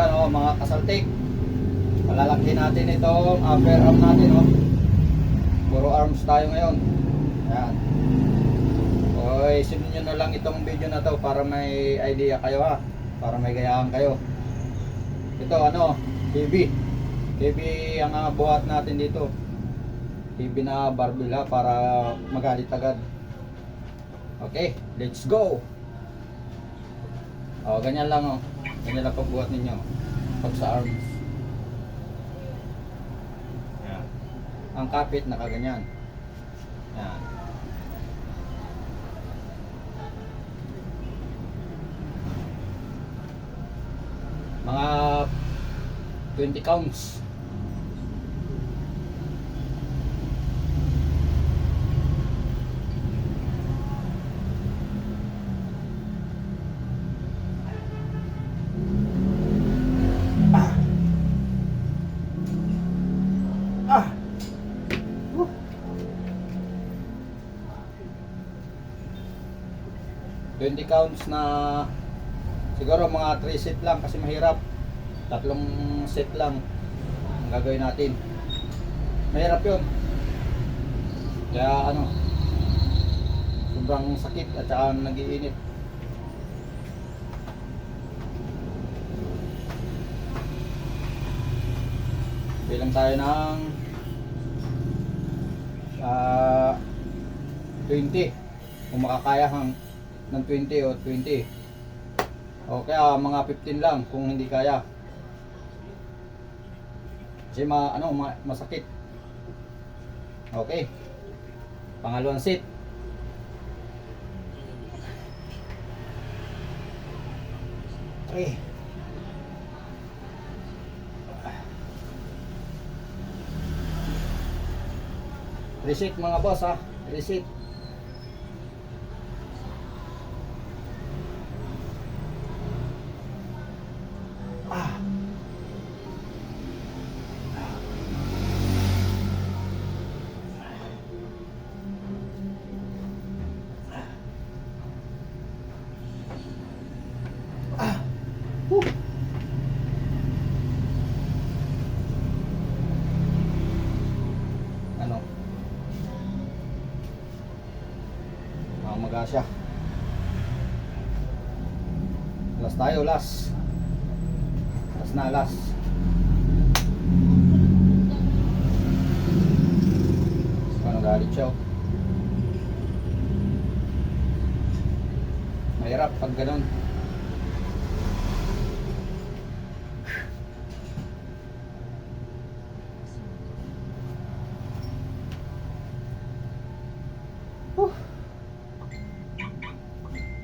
Ayan o, mga kasaltik. Palalaki natin itong upper arm natin o. Puro arms tayo ngayon. Ayan. Okay, sunod nyo na lang itong video na to para may idea kayo ha. Para may gayaan kayo. Ito ano, heavy. Heavy ang uh, buhat natin dito. Heavy na barbell para magalit agad. Okay, let's go! O, ganyan lang o. Ganyan lang pagbuhat ninyo. Pag sa arms. Yan. Ang kapit nakaganyan. Yan. Mga 20 counts. Ah. Woo. Twenty counts na siguro mga 3 set lang kasi mahirap. Tatlong set lang ang gagawin natin. Mahirap 'yun. Kaya ano, sobrang sakit at saka nagiinit. Bilang tayo ng ah 20 kung makakaya hang ng 20 o 20 o kaya mga 15 lang kung hindi kaya. Kasi ma, ano, ma, masakit. Okay. Pangalawang set Three. Reset mga boss ha. Reset. Mamaga siya. Last tayo, last. Last na, last. Ano galit siya? oh. Mahirap pag ganun. Whew.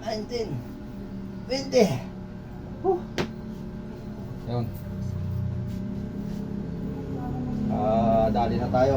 nineteen, twenty. Whew. Yun. Ah, dali na tayo.